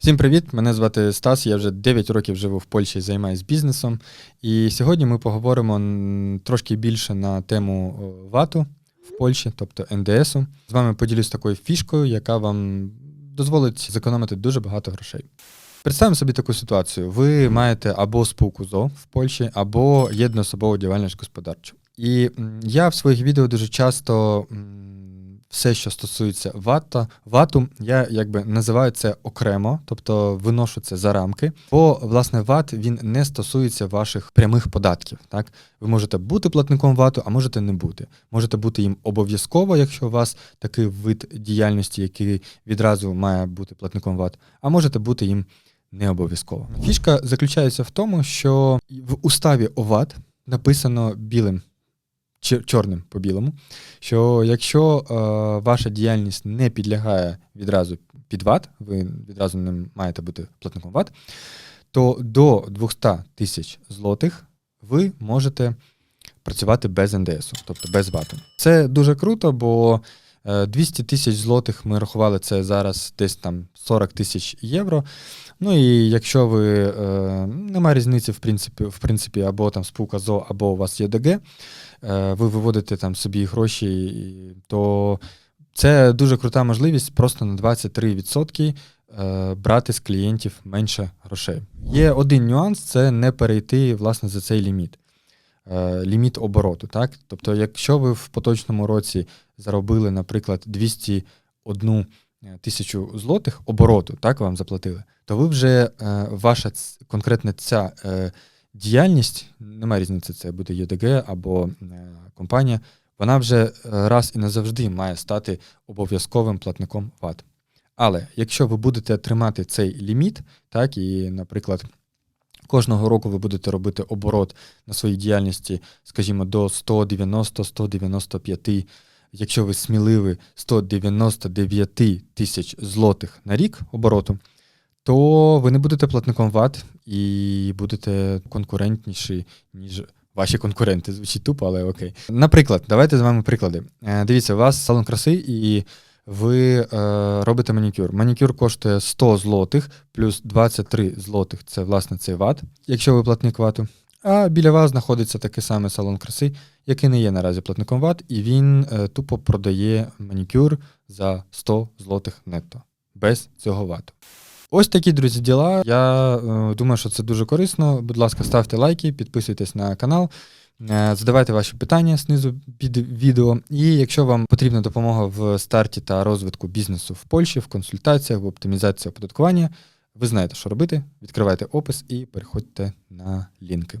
Всім привіт! Мене звати Стас. Я вже 9 років живу в Польщі і займаюся бізнесом. І сьогодні ми поговоримо трошки більше на тему вату в Польщі, тобто НДСу. З вами поділюсь такою фішкою, яка вам дозволить зекономити дуже багато грошей. Представимо собі таку ситуацію: ви маєте або спілку ЗО в Польщі, або єдноособову діяльність господарчу. І я в своїх відео дуже часто все, що стосується вата, вату, я якби називаю це окремо, тобто виношу це за рамки. Бо власне ват він не стосується ваших прямих податків. Так, ви можете бути платником вату, а можете не бути. Можете бути їм обов'язково, якщо у вас такий вид діяльності, який відразу має бути платником ват, а можете бути їм не обов'язково. Фішка заключається в тому, що в уставі ОВАТ написано білим чорним по білому, що якщо е, ваша діяльність не підлягає відразу під ВАТ, ви відразу не маєте бути платником ВАТ, то до 200 тисяч злотих ви можете працювати без НДСу, тобто без ВАТу. Це дуже круто, бо е, 200 тисяч злотих ми рахували це зараз десь там 40 тисяч євро. Ну і якщо ви е, немає різниці, в принципі, в принципі, або там спілка ЗО, або у вас є ДГ, е, ви виводите там собі гроші, то це дуже крута можливість просто на 23% е, брати з клієнтів менше грошей. Є один нюанс це не перейти власне за цей ліміт. Е, Ліміт обороту. Так? Тобто, якщо ви в поточному році заробили, наприклад, 201 тисячу злотих обороту, так вам заплатили, то ви вже е, ваша конкретна ця е, діяльність, немає різниці, це буде ЄДГ або е, компанія, вона вже е, раз і назавжди має стати обов'язковим платником ВАТ. Але якщо ви будете тримати цей ліміт, так, і, наприклад, кожного року ви будете робити оборот на своїй діяльності, скажімо, до 190-195, якщо ви сміливі 199 тисяч злотих на рік обороту, то ви не будете платником ВАТ і будете конкурентніші, ніж ваші конкуренти. Звучить тупо, але окей. Наприклад, давайте з вами приклади. Е, Дивіться, у вас салон краси, і ви е, робите манікюр. Манікюр коштує 100 злотих плюс 23 злотих це власне цей ВАТ, якщо ви платник ВАТу. А біля вас знаходиться такий самий салон краси, який не є наразі платником ВАТ, і він е, тупо продає манікюр за 100 злотих нетто без цього ВАТу. Ось такі, друзі, діла. Я е, думаю, що це дуже корисно. Будь ласка, ставте лайки, підписуйтесь на канал, е, задавайте ваші питання знизу під відео. І якщо вам потрібна допомога в старті та розвитку бізнесу в Польщі, в консультаціях, в оптимізації оподаткування, ви знаєте, що робити. Відкривайте опис і переходьте на лінки.